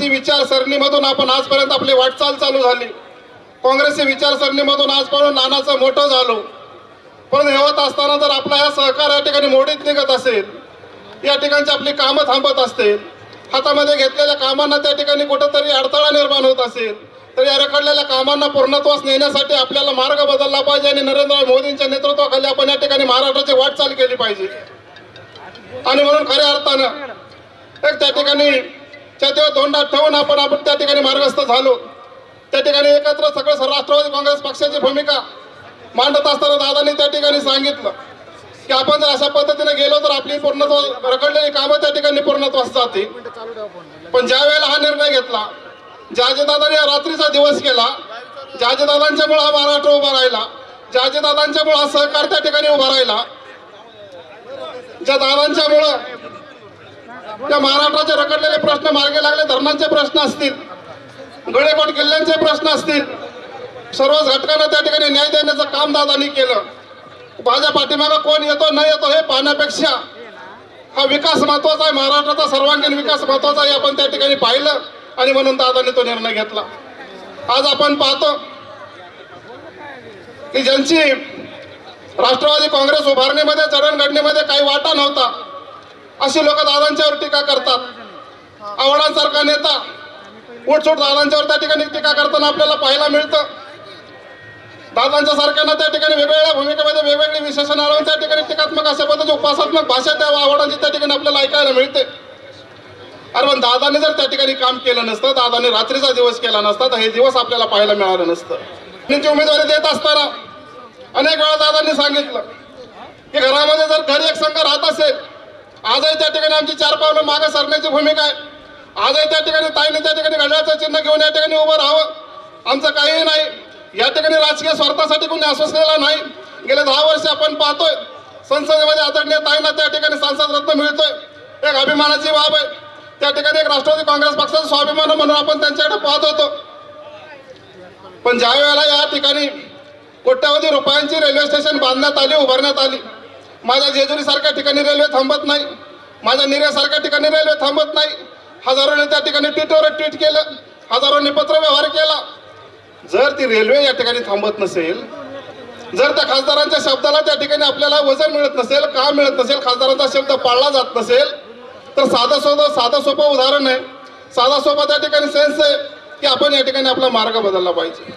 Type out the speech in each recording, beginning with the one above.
काँग्रेसी विचारसरणीमधून आपण आजपर्यंत आपली वाटचाल चालू झाली. काँग्रेसी विचारसरणीमधून आजपर्यंत नानाचं मोठं झालो. पण हे होत असताना जर आपला या सहकार या ठिकाणी मोडीत निघत असेल या ठिकाणची आपली कामं थांबत असतील हातामध्ये घेतलेल्या कामांना त्या ठिकाणी कुठंतरी अडथळा निर्माण होत असेल तर या रखडलेल्या कामांना पूर्णत्वास नेण्यासाठी आपल्याला मार्ग बदलला पाहिजे आणि नरेंद्र मोदींच्या नेतृत्वाखाली आपण या ठिकाणी महाराष्ट्राची वाटचाल केली पाहिजे. आणि म्हणून खऱ्या अर्थानं एक त्या ठिकाणी त्या तेव्हा तोंडात ठेवून आपण आपण त्या ठिकाणी मार्गस्थ झालो. त्या ठिकाणी एकत्र सगळं राष्ट्रवादी काँग्रेस पक्षाची भूमिका मांडत असताना दादांनी त्या ठिकाणी सांगितलं की आपण जर अशा पद्धतीने गेलो तर आपली पूर्णत्व रखडलेली कामं त्या ठिकाणी पूर्णत्वास जातील. पण ज्या वेळेला हा निर्णय घेतला जाजेदादांनी रात्रीचा दिवस केला. दादांच्यामुळे हा महाराष्ट्र उभा राहिला. दादांच्यामुळे हा सहकार त्या ठिकाणी उभा राहिला. ज्या दादांच्यामुळं त्या महाराष्ट्राचे रखडलेले प्रश्न मार्गे लागले धरणांचे प्रश्न असतील गडेकोट किल्ल्यांचे प्रश्न असतील. सर्वच घटकांना त्या ठिकाणी न्याय देण्याचं काम दादांनी केलं. माझ्या पाठीमागं कोण येतो न येतो हे पाहण्यापेक्षा हा विकास महत्त्वाचा आहे महाराष्ट्राचा सर्वांगीण विकास महत्त्वाचा आहे आपण त्या ठिकाणी पाहिलं आणि म्हणून दादांनी तो निर्णय घेतला. आज आपण पाहतो की ज्यांची राष्ट्रवादी काँग्रेस उभारणीमध्ये चढणघडणीमध्ये काही वाटा नव्हता अशी लोक दादांच्यावर टीका करतात. आवडांसारखा नेता उठसूट दादांच्यावर त्या ठिकाणी टीका करताना आपल्याला पाहायला मिळतं. दादांच्या सारख्यांना त्या ठिकाणी वेगवेगळ्या भूमिकेमध्ये वेगवेगळी विशेषण आणून त्या ठिकाणी टीकात्मक अशा पद्धतीची उपासात्मक भाषा त्या आवडांची त्या ठिकाणी आपल्याला ऐकायला मिळते. अरे पण दादाने जर त्या ठिकाणी काम केलं नसतं दादाने रात्रीचा दिवस केला नसता तर हे दिवस आपल्याला पाहायला मिळालं नसतं. त्यांची उमेदवारी देत असताना अनेक वेळा दादांनी सांगितलं की घरामध्ये जर घरी एक संघ राहत असेल आजही त्या ठिकाणी आमची चार पावलं मागे सरण्याची भूमिका आहे. आजही त्या ठिकाणी ताईने त्या ठिकाणी घड्याळाचं चिन्ह घेऊन या ठिकाणी उभं राहावं. आमचं काहीही नाही. या ठिकाणी राजकीय स्वार्थासाठी कोणी असलेला नाही. गेले दहा वर्ष आपण पाहतोय. संसदेमध्ये आदरणीय ताईंना त्या ठिकाणी सांसद रत्न मिळतोय. एक अभिमानाची बाब आहे. त्या ठिकाणी एक राष्ट्रवादी काँग्रेस पक्षाचा स्वाभिमान म्हणून आपण त्यांच्याकडे पाहत होतो. पण ज्या वेळेला या ठिकाणी कोट्यावधी रुपयांची रेल्वे स्टेशन बांधण्यात आली उभारण्यात आली माझ्या जेजुरीसारख्या ठिकाणी रेल्वे थांबत नाही. माझ्या निर्यासारख्या ठिकाणी रेल्वे थांबत नाही. हजारोने त्या ठिकाणी ट्विटवर ट्विट केलं. हजारोंनी पत्रव्यवहार केला. जर ती रेल्वे या ठिकाणी थांबत नसेल जर त्या खासदारांच्या शब्दाला त्या ठिकाणी आपल्याला वजन मिळत नसेल का मिळत नसेल खासदारांचा शब्द पाळला जात नसेल तर साधं सोपं साधं सोपं उदाहरण आहे. साधा सोपा त्या ठिकाणी सेन्स आहे की आपण या ठिकाणी आपला मार्ग बदलला पाहिजे.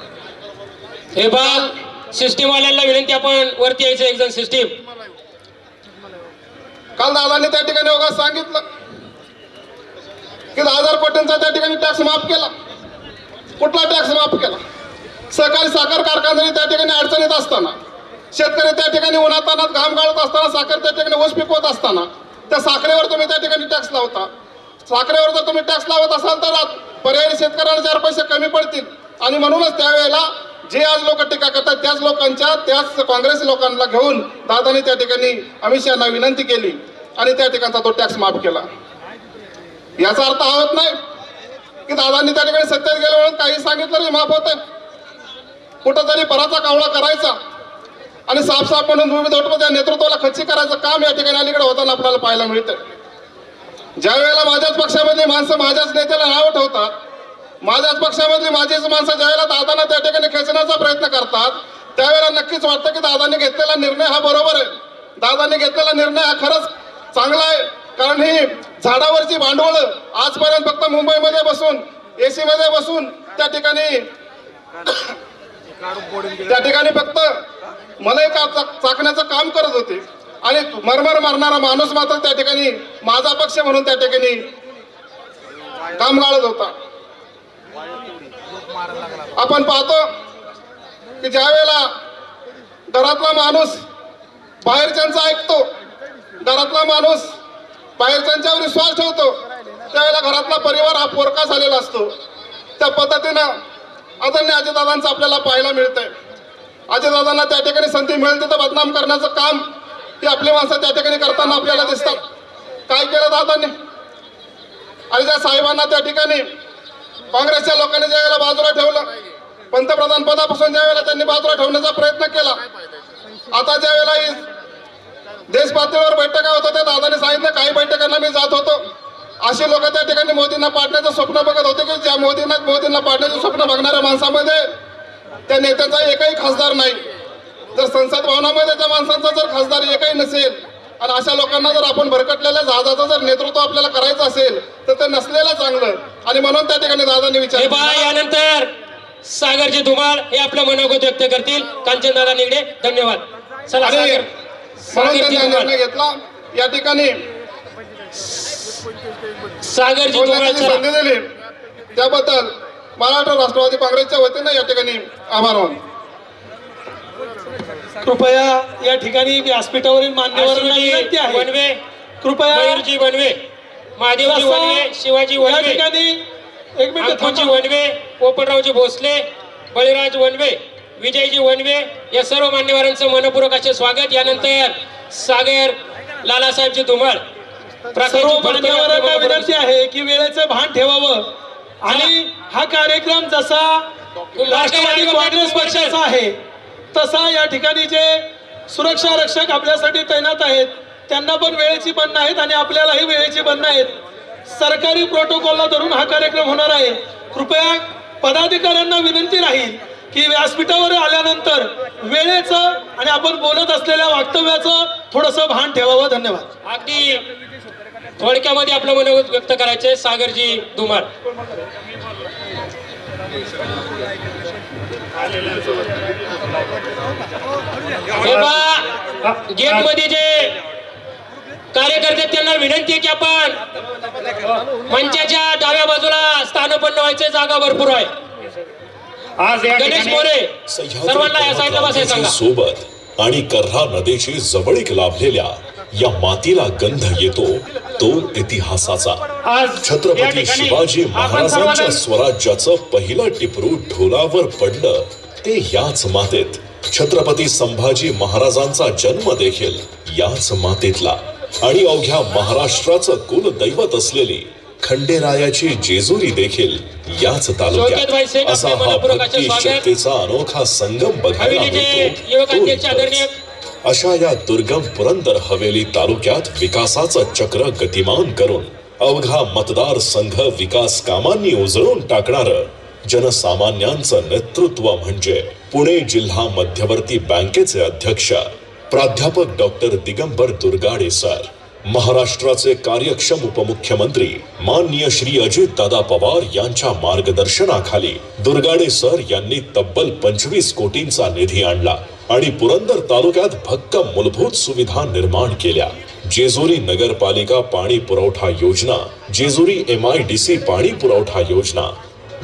हे बाल सिस्टीमवाल्यांना विनंती आपण वरती यायचं एक जण सिस्टीम. काल दादाने त्या ठिकाणी उगा सांगितलं की दहा हजार कोटींचा त्या ठिकाणी टॅक्स माफ केला. कुठला टॅक्स माफ केला? सहकारी साखर कारखान्याने त्या ठिकाणी अडचणीत असताना शेतकरी त्या ठिकाणी उन्हातानात घाम गाळत असताना साखर त्या ठिकाणी ऊस पिकवत असताना त्या साखरेवर तुम्ही त्या ठिकाणी टॅक्स लावता. साखरेवर जर तुम्ही टॅक्स लावत असाल तर पर्यायी शेतकऱ्यांना चार पैसे कमी पडतील. आणि म्हणूनच त्यावेळेला जे आज लोक टीका करतात त्याच लोकांच्या त्याच काँग्रेस लोकांना घेऊन दादाने त्या ठिकाणी अमित शहाना विनंती केली आणि त्या ठिकाणचा तो टॅक्स माफ केला. याचा अर्थ हा होत नाही की दादांनी त्या ठिकाणी सत्तेत गेले म्हणून काही सांगितलं नाही माफ होत. कुठंतरी पराचा कावळा करायचा आणि साफसाफ म्हणून विविध त्या नेतृत्वाला खच्ची करायचं काम या ठिकाणी अलीकडे होताना आपल्याला पाहायला मिळतं. ज्या वेळेला माझ्याच पक्षामध्ये माणसं माझ्याच नेत्याला नाव ठेवतात माझ्याच पक्षामधली माझीच माणसं ज्यावेळेला दादांना त्या ठिकाणी खेचण्याचा प्रयत्न करतात त्यावेळेला नक्कीच वाटतं की दादांनी घेतलेला निर्णय हा बरोबर आहे. दादांनी घेतलेला निर्णय हा खरंच चांगला आहे. कारण ही झाडावरची भांडवळ आजपर्यंत फक्त मुंबईमध्ये बसून एसी मध्ये बसून त्या ठिकाणी त्या ठिकाणी फक्त मलाही का चाक- चाकण्याचं काम करत होते. आणि मरमर मारणारा माणूस मात्र त्या ठिकाणी माझा पक्ष म्हणून त्या ठिकाणी काम गाळत होता. आपण पाहतो की ज्या वेळेला घरातला माणूस बाहेरच्यांचा ऐकतो घरातला माणूस बाहेरच्यांच्यावर विश्वास ठेवतो त्यावेळेला घरातला परिवार हा पोरका झालेला असतो. त्या पद्धतीनं आदरणीय अजितदादांचं आपल्याला पाहायला मिळतंय. अजितदादांना त्या ठिकाणी संधी मिळते तर बदनाम करण्याचं काम ही आपली माणसं त्या ठिकाणी करताना आपल्याला दिसतात. काय केलं दादांनी? आणि साहेबांना त्या ठिकाणी काँग्रेसच्या लोकांनी ज्या वेळेला बाजूला ठेवलं पंतप्रधान पदापासून ज्या वेळेला त्यांनी बाजूला ठेवण्याचा प्रयत्न केला आता ज्या वेळेला देश पातळीवर बैठका होत होत्या दादाने सांगितलं काही बैठकांना मी जात होतो. असे लोक त्या ठिकाणी मोदींना पाडण्याचं स्वप्न बघत होते की ज्या मोदींना मोदींना पाडण्याचं स्वप्न बघणाऱ्या माणसामध्ये त्या नेत्याचा एकही खासदार नाही. जर संसद भवनामध्ये त्या माणसांचा जर खासदार एकही नसेल आणि अशा लोकांना जर आपण भरकटलेल्या जहाजाचं जर नेतृत्व आपल्याला करायचं असेल तर ते नसलेलं चांगलं. आणि म्हणून त्या ठिकाणी दादांनी हे विचार पहा. यानंतर सागरजी धुमाळ हे आपलं मनोगत व्यक्त करतील. कांचन दादा निगडे धन्यवाद. चला आणि सागर. म्हणून सागरजी त्यांनी धुमाळ. निर्णय घेतला. या ठिकाणी सागरजी धुमाळ बोलण्याची चला. संधी दिली. त्याबद्दल महाराष्ट्र राष्ट्रवादी काँग्रेसच्या वतीनं या ठिकाणी आभार मानतो. कृपया या ठिकाणी व्यासपीठावरील वनवे कृपया मयूरजी वनवे महादेवजी वनवे शिवाजी या वनवे ठिकाणी एक मिनिट अंकुजी थांबा. वनवे पोपटरावजी भोसले बळीराज वनवे विजयजी वनवे या सर्व मान्यवरांचं मनपूर्वक असे स्वागत. यानंतर सागर लालासाहेबजी धुमाळ सर्व फडतरे आपलं मान्यवरांना मनपूर्वक- विनंती आहे की वेळेचं भान ठेवावं. आणि हा कार्यक्रम जसा राष्ट्रवादी काँग्रेस पक्षाचा आहे तसा या ठिकाणी जे सुरक्षा रक्षक आपल्यासाठी तैनात आहेत. त्यांना पण वेळेची बंधनं आहेत आणि आपल्यालाही वेळेची बंधनं आहेत सरकारी प्रोटोकॉलला धरून हा कार्यक्रम होणार आहे. कृपया पदाधिकाऱ्यांना विनंती राहील की व्यासपीठावर आल्यानंतर वेळेचं आणि आपण बोलत असलेल्या वक्तव्याचं थोडंसं भान ठेवावं. धन्यवाद. अगदी थोडक्यामध्ये आपलं मनोगत व्यक्त करायचे सागरजी धुमार गेटमध्ये जे कार्यकर्ते त्यांना विनंती आहे की आपण मंचाच्या डाव्या बाजूला स्थानपन्न व्हायचे जागा भरपूर आहे. आज गणेश मोरे सर्वांना या साईडला बसायला सांगा. सोबत आणि कर्हा नदीची जवळीक लाभलेल्या या मातीला गंध येतो तो इतिहासाचा. छत्रपती शिवाजी महाराजांच्या स्वराज्याचं पहिलं टिपरू ढोलावर पडलं ते याच मातेत. छत्रपती संभाजी महाराजांचा जन्म देखील याच मातेतला. आणि अवघ्या महाराष्ट्राचं कुलदैवत असलेली खंडेरायाची जेजुरी देखील याच तालुक्यात असा हा भक्ती. शक्तीचा अनोखा संगम बघायला मिळतो. अशा या दुर्गम पुरंदर हवेली तालुक्यात विकासाचं चक्र गतिमान करून अवघा मतदार संघ विकास कामांनी उजळून टाकणार जनसामान्यांचं नेतृत्व म्हणजे पुणे जिल्हा मध्यवर्ती बँकेचे अध्यक्ष प्राध्यापक डॉक्टर दिगंबर दुर्गाडे सर महाराष्ट्राचे कार्यक्षम उपमुख्यमंत्री माननीय श्री अजित दादा पवार यांच्या मार्गदर्शनाखाली दुर्गाडे सर यांनी तब्बल पंचवीस कोटींचा निधी आणला आणि पुरंदर तालुक्यात भक्कम मूलभूत सुविधा निर्माण केल्या. जेजुरी नगरपालिका पाणी पुरवठा योजना Jejuri M I D C पाणी पुरवठा योजना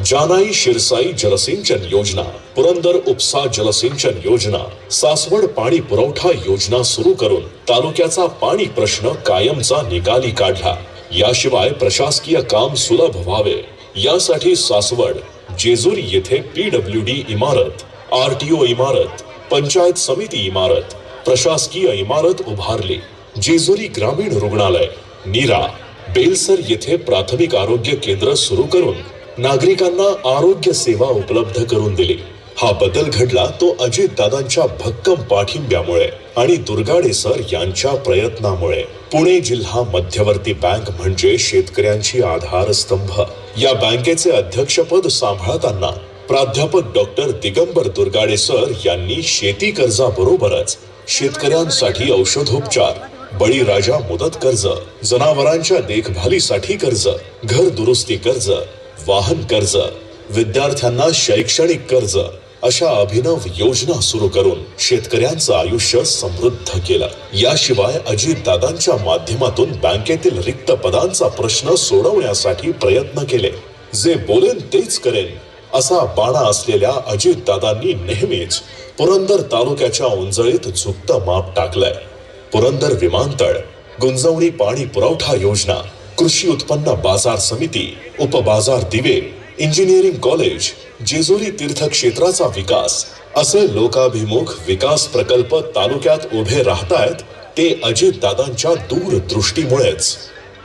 जानाई शिरसाई जलसिंचन योजना पुरंदर उपसा जलसिंचन योजना सासवड पाणी पुरवठा योजना सुरू करून तालुक्याचा पाणी प्रश्न कायमचा निकाली काढला. याशिवाय प्रशासकीय काम सुलभ व्हावे. यासाठी सासवड जेजुरी येथे पीडब्ल्यू डी इमारत आरटीओ इमारत पंचायत समिती इमारत प्रशासकीय इमारत उभारली. जेजुरी ग्रामीण रुग्णालय नीरा बेलसर येथे प्राथमिक आरोग्य केंद्र सुरू करून नागरिकांना आरोग्य सेवा उपलब्ध करून दिली. हा बदल घडला तो अजित दादांच्या भक्कम पाठिंब्यामुळे आणि दुर्गाडे सर यांच्या प्रयत्नामुळे. पुणे जिल्हा मध्यवर्ती बँक म्हणजे शेतकऱ्यांची आधारस्तंभ. या बँकेचे अध्यक्षपद सांभाळताना प्राध्यापक डॉक्टर दिगंबर दुर्गाडे सर यांनी शेती कर्जाबरोबरच शेतकऱ्यांसाठी औषधोपचार बळीराजा मुदत कर्ज जनावरांच्या देखभालीसाठी कर्ज घर दुरुस्ती कर्ज वाहन कर्ज विद्यार्थ्यांना शैक्षणिक कर्ज अशा अभिनव योजना सुरू करून शेतकऱ्यांचं आयुष्य समृद्ध केलं. याशिवाय अजितदादांच्या माध्यमातून बँकेतील रिक्त पदांचा प्रश्न सोडवण्यासाठी प्रयत्न केले. जे बोलेन तेच करेन असा बाणा असलेल्या अजितदादांनी नेहमीच पुरंदर तालुक्याच्या उंजळीत झुकतं माप टाकलंय. पुरंदर विमानतळ गुंजवणी पाणी पुरवठा योजना कृषी उत्पन्न बाजार समिती उपबाजार दिवे इंजिनिअरिंग कॉलेज जेजुरी तीर्थक्षेत्राचा विकास असे लोकाभिमुख विकास प्रकल्प तालुक्यात उभे राहतायत ते अजितदादांच्या दूरदृष्टीमुळेच.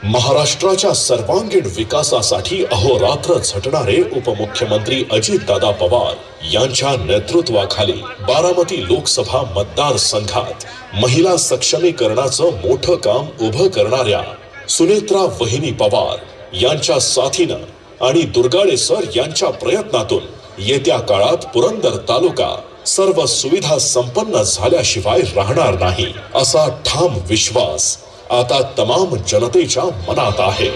महाराष्ट्राच्या सर्वांगीण विकासासाठी अहोरात्र झटणारे उपमुख्यमंत्री अजितदादा पवार यांच्या नेतृत्वाखाली बारामती लोकसभा मतदारसंघात महिला सक्षमीकरणाचं मोठं काम उभं करणाऱ्या सुनेत्रा वहिनी पवार यांच्या साथीनं आणि दुर्गाडे सर यांच्या प्रयत्नातून येत्या काळात पुरंदर तालुका सर्व सुविधा संपन्न झाल्याशिवाय राहणार नाही असा ठाम विश्वास आता तमाम जनतेच्या मनात आहे.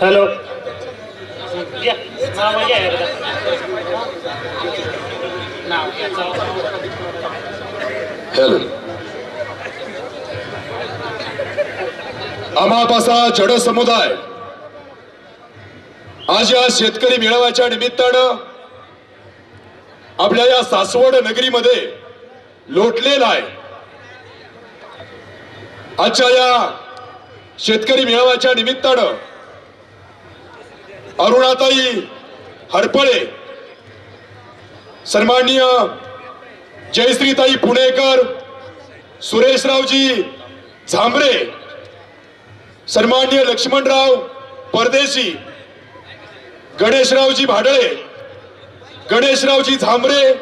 हॅलो. हॅलो आम्हापासा जड समुदाय. आज या शेतकरी मेळाव्याच्या निमित्तानं आपल्या या सासवड नगरीमध्ये लोटलेला आहे. आजच्या या शेतकरी मेळाव्याच्या निमित्तानं अरुणाताई हरपळे सन्माननीय जयश्रीताई पुणेकर सुरेशरावजी झांबरे सन्माननीय लक्ष्मणराव परदेशी गणेशरावजी भाडळे गणेशरावजी झांबरे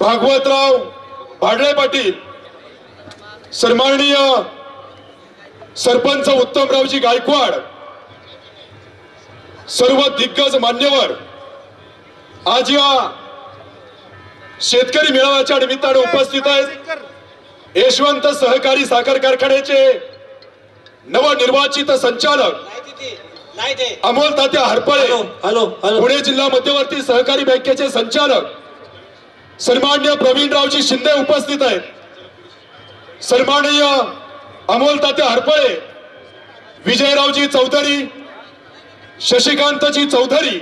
भागवतराव भाडळे पाटील सन्माननीय सरपंच उत्तमरावजी गायकवाड सर्व दिग्गज मान्यवर आज या शेतकरी मेळाव्याच्या निमित्ताने उपस्थित आहेत. यशवंत सहकारी साखर कारखान्याचे नवनिर्वाचित संचालक अमोल तात्या हरपळे हॅलो हॅलो पुणे जिल्हा मध्यवर्ती सहकारी बँकेचे संचालक सन्मान्य प्रवीणरावजी शिंदे उपस्थित आहेत. सन्माननीय अमोल तात्या हरपळे विजयरावजी चौधरी शशिकांतजी चौधरी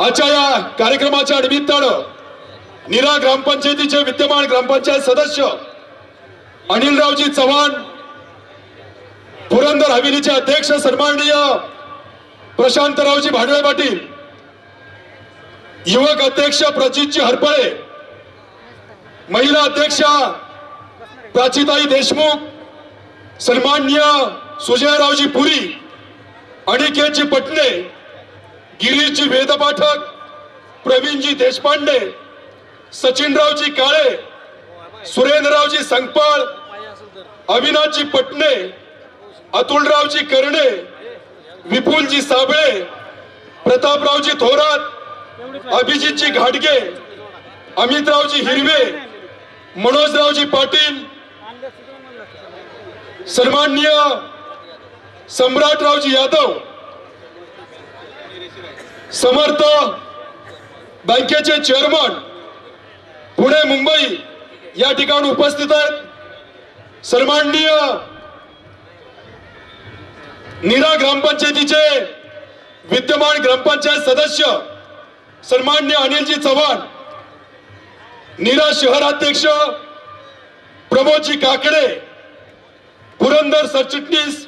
आजच्या या कार्यक्रमाच्या निमित्तानं निरा ग्रामपंचायतीचे विद्यमान ग्रामपंचायत सदस्य अनिलरावजी चव्हाण पुरंदर हवेलीचे अध्यक्ष सन्माननीय प्रशांतरावजी भाडळे पाटील युवक अध्यक्ष प्रजितजी हरपळे महिला अध्यक्षा प्राचीताई देशमुख सन्माननीय सुजयरावजी पुरी अनिकेतजी पटणे गिरीशजी वेदपाठक प्रवीणजी देशपांडे सचिनरावजी काळे सुरेंद्ररावजी संगपाळ अविनाशजी पटणे अतुलरावजी कर्णे विपुलजी साबळे प्रतापरावजी थोरात अभिजितजी घाटगे अमितरावजी हिरवे मनोजरावजी पाटील सन्माननीय सम्राटरावजी यादव समर्थ बँकेचे चेअरमन पुणे मुंबई या ठिकाणी उपस्थित आहेत. सन्माननीय नीरा ग्रामपंचायतीचे विद्यमान ग्रामपंचायत सदस्य सन्मान्य अनिलजी चव्हाण नीरा शहराध्यक्ष प्रमोदजी काकडे पुरंदर सरचिटणीस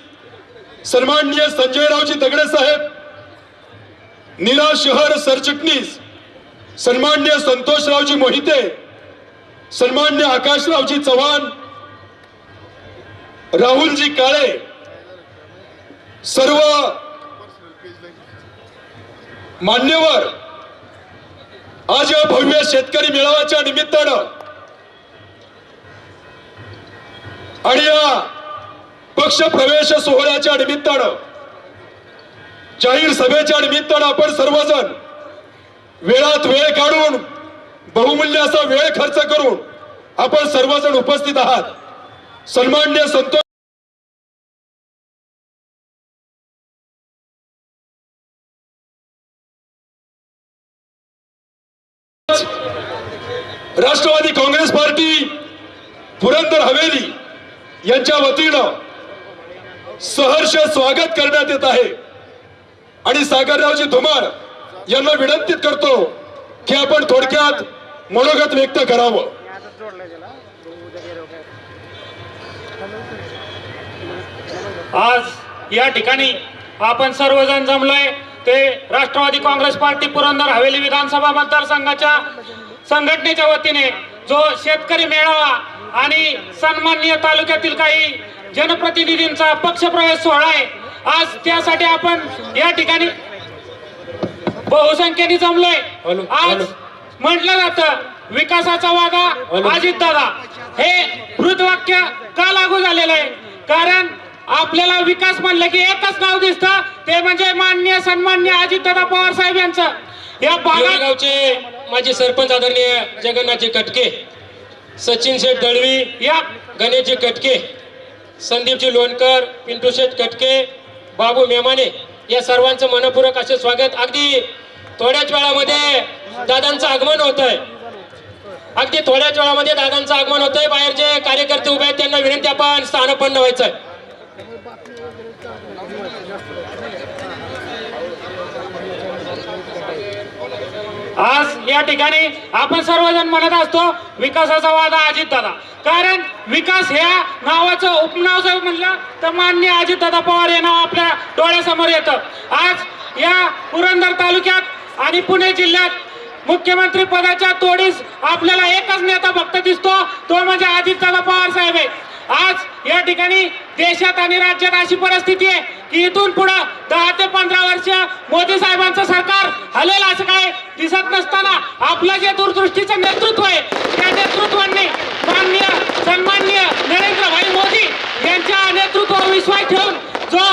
सन्माननीय संजयरावजी दगडे साहेब नीरा शहर सरचिटणीस. सन्मान्य संतोषरावजी मोहिते. सन्मान्य आकाशरावजी चव्हाण. राहुलजी काळे. सर्व मान्यवर. आज या भव्य शेतकरी मेळाव्याच्या निमित्तानं आणि या पक्ष प्रवेश सोहळ्याच्या निमित्तानं जाहीर सभेच्या निमित्तानं आपण सर्वजण वेळात वेळ काढून बहुमूल्य असा वेळ खर्च करून आपण सर्वजण उपस्थित आहात. सन्मान्य संतोष राष्ट्रवादी काँग्रेस पार्टी पुरंदर हवेली यांच्या वतीनं सहर्ष स्वागत करण्यात येत आहे. आणि सागररावजी धुमाळ यांना विनंतीत करतो की आपण थोडक्यात मनोगत व्यक्त करावं. आज या ठिकाणी आपण सर्वजण जमलोय. ते राष्ट्रवादी काँग्रेस पार्टी पुरंदर हवेली विधानसभा मतदारसंघाच्या संघटनेच्या वतीने जो शेतकरी मेळावा आणि सन्माननीय तालुक्यातील काही जनप्रतिनिधींचा पक्षप्रवेश सोहळा आहे आज त्यासाठी आपण या ठिकाणी बहुसंख्येने जमलोय आज. म्हटलं जातं विकासाचा वादा. अजित दादा हे वृद्धवाक्य का लागू झालेलं आहे कारण आपल्याला विकास म्हणलं की एकच नाव दिसतं ते म्हणजे माननीय सन्मान्य अजितदादा पवार साहेब यांचं या भागात गावचे माजी सरपंच आदरणीय जगन्नाथजी कटके सचिन शेठ दळवी या गणेशजी कटके संदीपजी लोणकर पिंटू शेठ कटके बाबू मेमाने या सर्वांचं मनपूरक असे स्वागत. अगदी थोड्याच वेळामध्ये दादांचं आगमन होत आहे अगदी थोड्याच वेळामध्ये दादांचं आगमन होतंय. बाहेर जे कार्यकर्ते उभे आहेत त्यांना विनंती आपण स्थानपन्न व्हायचं आहे आज या ठिकाणी आपण सर्वजण म्हणत असतो विकासाचा वादा अजित दादा कारण विकास ह्या नावाचं उपनाव जर म्हणलं तर मान्य अजित दादा पवार हे नाव आपल्या डोळ्यासमोर येतं. आज या पुरंदर तालुक्यात आणि पुणे जिल्ह्यात मुख्यमंत्री पदाच्या तोडीस आपल्याला एकच नेता फक्त दिसतो तो म्हणजे अजितदादा पवार साहेब आहे. आज या ठिकाणी देशात आणि राज्यात अशी परिस्थिती आहे की इथून पुढं दहा ते पंधरा वर्ष मोदी साहेबांचं सरकार हलेल असं काय दिसत नसताना आपलं जे दूरदृष्टीचं नेतृत्व आहे त्या नेतृत्वाने माननीय सन्माननीय नरेंद्रभाई मोदी यांच्या नेतृत्वावर विश्वास ठेवून जो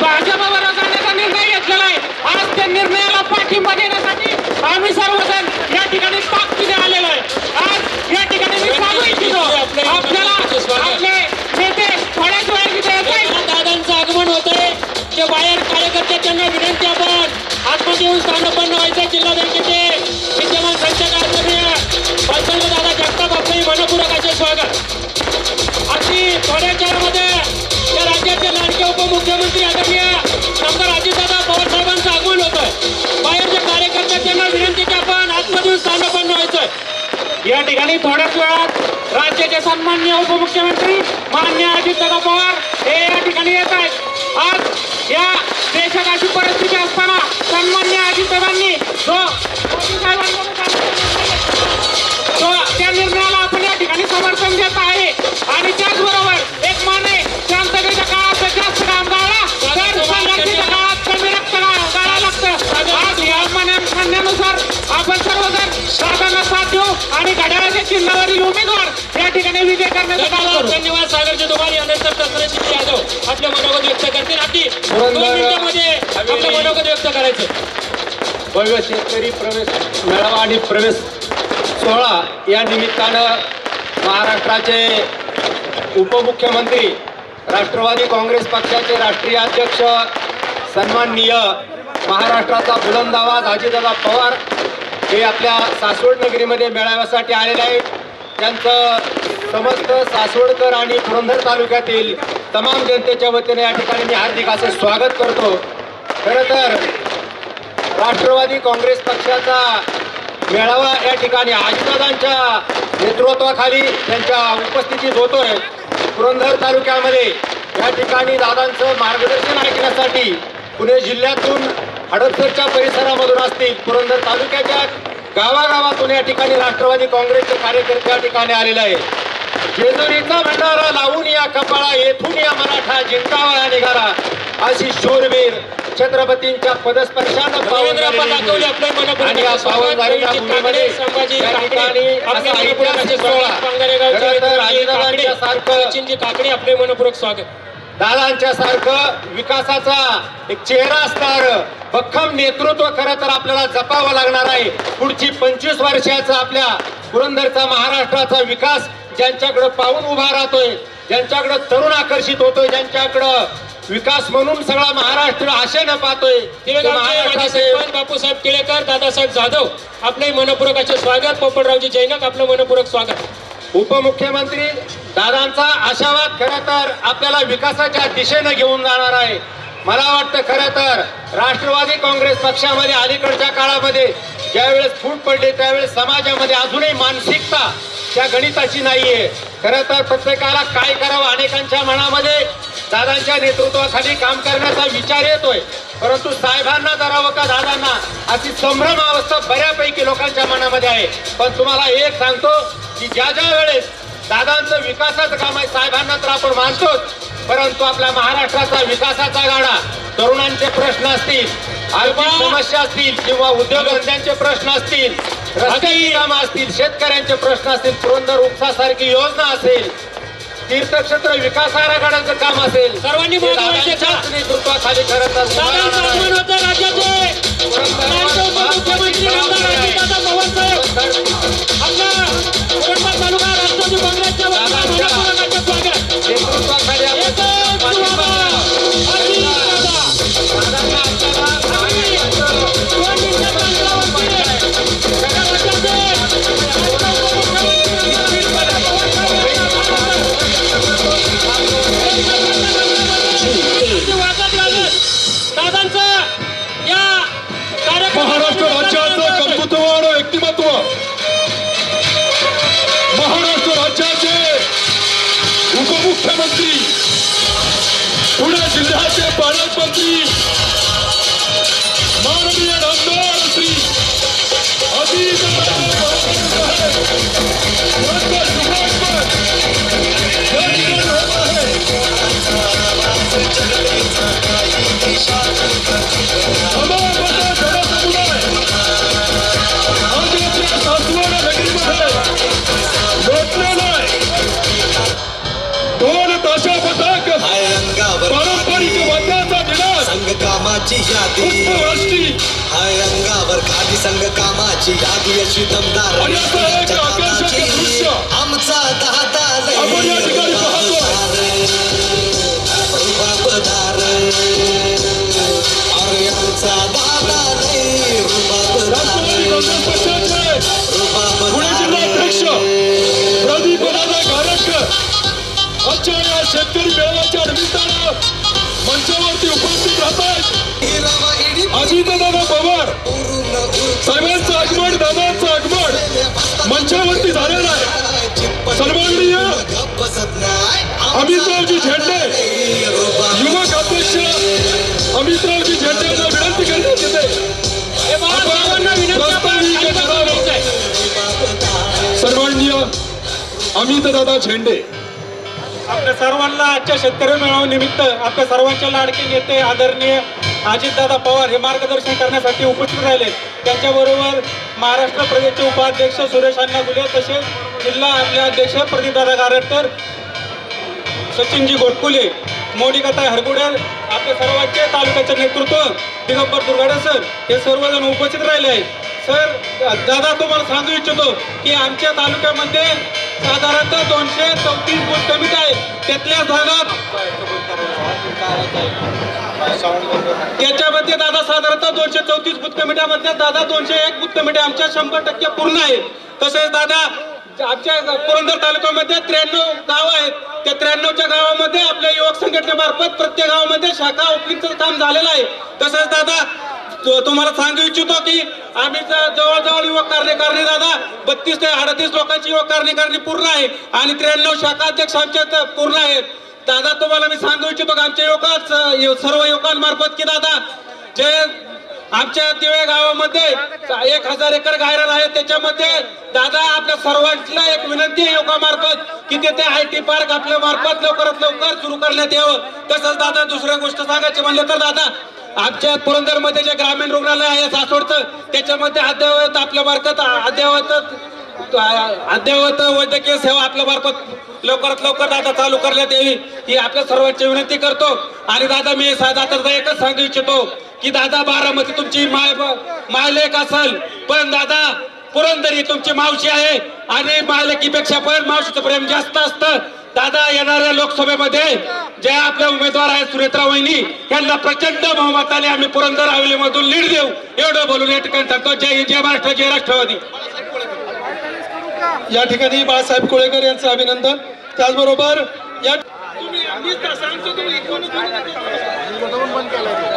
भाजपावर जाण्याचा निर्णय घेतलेला आहे आज त्या निर्णयाला पाठिंबा देण्यासाठी आम्ही सर्वजण या ठिकाणी ताकदीने आलेलो आहे. आज या ठिकाणी मी सांगू इच्छितो आपल्याला आहे बाहेर कार्यकर्ते त्यांना विनंती आपण. आतमध्ये येऊन स्थानपन्न व्हायचं जिल्हा बँकेचे विद्यमान संचालक आचार्य पालसंग दादा जगताप आपले मनपूरक असे स्वागत. अगदी थोड्या काळामध्ये या राज्याचे लाडके उपमुख्यमंत्री आदरणीय डॉक्टर अजितदादा पवार साहेबांचं आगमन होत. आहे बाहेरचे कार्यकर्ते त्यांना विनंती की आपण आतमध्ये येऊन स्थानपन्न व्हायचं या ठिकाणी थोड्याच वेळात राज्याचे सन्मान्य उपमुख्यमंत्री मान्य अजितदादा पवार हे या ठिकाणी येत आहेत. आज या देशात अशी परिस्थिती असताना सन्मान्य अजितदादांनी जो मोदी साहेबांकडून जो त्या निर्णयाला आपण या ठिकाणी समर्थन देत आहे. आणि त्याचबरोबर एक माने शांततेच्या काळात जास्त काम गाळला तर संघर्षाच्या काळात कमी रक्त गा- लागतं. आज या म्हणण्यानुसार आपण सर्वजण दादांना साथ देऊ आणि घड्याळाच्या चिन्हावरील उमेदवार या ठिकाणी विजय करण्याचं धन्यवाद सागरचे दुबारी यानंतर दसऱ्याची यादव आपले मनोगत व्यक्त करतील अगदी दोन मिनिटांमध्ये आपलं मनोगत व्यक्त करायचं. भव्य शेतकरी प्रवेश मेळावा आणि प्रवेश सोहळा या निमित्तानं महाराष्ट्राचे उपमुख्यमंत्री राष्ट्रवादी काँग्रेस पक्षाचे राष्ट्रीय अध्यक्ष सन्माननीय महाराष्ट्राचा बुलंद आवाज अजितदादा पवार हे आपल्या सासवड नगरीमध्ये मेळाव्यासाठी आलेले आहेत. त्यांचं समस्त सासवडकर आणि पुरंदर तालुक्यातील तमाम जनतेच्या वतीने या ठिकाणी मी हार्दिक असं स्वागत करतो. खरं तर राष्ट्रवादी काँग्रेस पक्षाचा मेळावा या ठिकाणी आजीदादांच्या नेतृत्वाखाली त्यांच्या उपस्थितीत होतोय. पुरंदर तालुक्यामध्ये या ठिकाणी दादांचं मार्गदर्शन ऐकण्यासाठी पुणे जिल्ह्यातून हडपसरच्या परिसरामधून असतील पुरंदर तालुक्याच्या गावागावातून या ठिकाणी राष्ट्रवादी काँग्रेसचे कार्यकर्ते या ठिकाणी आलेले आहेत. जेजुरीचा भंडारा लावून या कपाळा येथून या मराठा जिंकावा निघाला अशी शूरवीर छत्रपतींच्या पदस्पर्शानं काकडे, आपले मनपूर्वक स्वागत. दादांच्या सारखं विकासाचा एक चेहरा असणार. भक्कम नेतृत्व खरं तर आपल्याला जपावं लागणार आहे. पुढची पंचवीस वर्षाचा आपल्या पुरंदरचा महाराष्ट्राचा विकास ज्यांच्याकडे पाहून उभा राहतोय ज्यांच्याकडे तरुण आकर्षित होतोय ज्यांच्याकडं विकास म्हणून सगळा महाराष्ट्र आशेनं पाहतोय बापूसाहेब टिळेकर दादासाहेब जाधव आपले मनपूर्वक असे स्वागत. पोपटरावजी जैनक आपलं मनपूर्वक स्वागत. उपमुख्यमंत्री दादांचा आशावाद खरं तर आपल्याला विकासाच्या दिशेनं घेऊन जाणार आहे. मला वाटतं खरं तर राष्ट्रवादी काँग्रेस पक्षामध्ये अलीकडच्या काळामध्ये ज्यावेळेस फूट पडली त्यावेळेस समाजामध्ये अजूनही मानसिकता त्या गणिताची नाहीये. खरं तर प्रत्येकाला काय करावं अनेकांच्या मनामध्ये दादांच्या नेतृत्वाखाली काम करण्याचा विचार येतोय. परंतु साहेबांना करावं का दादांना? अशी संभ्रम अवस्था बऱ्यापैकी लोकांच्या मनामध्ये आहे. पण तुम्हाला एक सांगतो की ज्या ज्या वेळेस दादांचं विकासाचं काम आहे साहेबांना तर आपण मानतोच. परंतु आपल्या महाराष्ट्राचा विकासाचा गाडा तरुणांचे प्रश्न असतील समस्या असतील किंवा उद्योगधंद्यांचे प्रश्न असतील रस्त्याची कामं असतील शेतकऱ्यांचे प्रश्न असतील पुरंदर उपसासारखी योजना असेल तीर्थक्षेत्र विकास आराखड्याचं काम असेल सर्वांनी? नेतृत्वाखाली खरं तर दादांचं उपमुख्यमंत्री पुणे जिल्ह्याचे पालकमंत्री माननीय नामदार श्री अजित दोन कामाची यादी. हाय रंगावर खाली संघ कामाची यादी अशी दमदार. आमचा पाहतोय. रुबाबदार अरे आमचा दादा रुबाबदार शेतकरी मेळाव्याच्या निमित्तानं मंचावरती उपस्थित राहत आहेत अजितदादा पवार. साहेबांचं आगमन दादांचं आगमन मंचावरती झालेलं आहे. सर्वांनीय अमितरावजी झेंडे. युवक अध्यक्ष अमितरावजी झेंडे यांना विनंती करण्यात येते हे बघा, दादा प्रास्ताविक अमितदादा झेंडे. आपल्या सर्वांना आजच्या शेतकरी मेळाव्यानिमित्त आपल्या सर्वांचे लाडके नेते आदरणीय अजितदादा पवार हे मार्गदर्शन करण्यासाठी उपस्थित राहिले. त्यांच्याबरोबर महाराष्ट्र प्रदेशचे उपाध्यक्ष सुरेश अण्णा गुले तसेच जिल्हा आपले अध्यक्ष प्रदीपदादा गारटकर सचिनजी गोटकुले मोनिकाताई हरगुडेल आपल्या सर्वांचे तालुक्याचे नेतृत्व दिगंबर दुर्गाडे सर हे सर्वजण उपस्थित राहिले आहेत. सर दादा तुम्हाला सांगू इच्छितो की आमच्या तालुक्यामध्ये साधारणतः दोनशे चौतीस फूट कमीत आहे. त्यातल्या भागात त्याच्यामध्ये दादा साधारणतः दोनशे चौतीस बूथ कमिट्यामध्ये दादा दोनशे एक बूथ आमच्या शंभर टक्के पूर्ण आहे तसेच दादा आमच्या पुरंदर तालुक्यामध्ये त्र्याण्णव गाव आहेत. त्या त्र्याण्णवच्या गावामध्ये आपल्या युवक संघटनेमार्फत प्रत्येक गावामध्ये शाखा ओपनिंगचं काम झालेलं आहे. तसेच दादा तुम्हाला सांगू इच्छितो की आम्ही जवळजवळ युवक कार्यकारिणी दादा बत्तीस ते अडतीस लोकांची युवक कार्यकारिणी पूर्ण आहे आणि त्र्याण्णव शाखा अध्यक्ष आमच्यात पूर्ण आहेत. दादा तुम्हाला मी सांगू इच्छितो की आमच्या युवकाच सर्व युवकांमार्फत की दादा जे आमच्या दिवे गावामध्ये एक हजार एकर गायरान आहे त्याच्यामध्ये दादा आपल्या सर्वांना एक विनंती आहे युवकामार्फत की तिथे आय टी पार्क आपल्या मार्फत लवकरात लवकर सुरू करण्यात यावं. तसंच दादा दुसऱ्या गोष्ट सांगायची म्हणलं तर दादा आमच्या पुरंदरमध्ये जे ग्रामीण रुग्णालय आहे सासवडचं त्याच्यामध्ये अद्ययावत आपल्या मार्फत अद्ययावत अद्ययावत वैद्यकीय सेवा आपल्या मार्फत लवकरात लवकर दादा चालू करण्यात यावी ही आपल्या सर्वांची विनंती करतो. आणि दादा मी दादा एकच सांगू इच्छितो की दादा बारामती तुमची माय मायलेक असेल पण दादा पुरंदरी तुमची मावशी आहे. आणि मायलेकीपेक्षा पण मावशीचं प्रेम जास्त असतं. दादा येणाऱ्या लोकसभेमध्ये जे आपल्या उमेदवार आहेत सुनेत्रा वहिनी यांना प्रचंड बहुमताने आम्ही पुरंदर हवेलीमधून लीड देऊ. एवढं बोलून या ठिकाणी सांगतो. जय हिंद, जय महाराष्ट्र जय राष्ट्रवादी. या ठिकाणी बाळासाहेब कोळेकर यांचं अभिनंदन. त्याचबरोबर या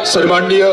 सन्माननीय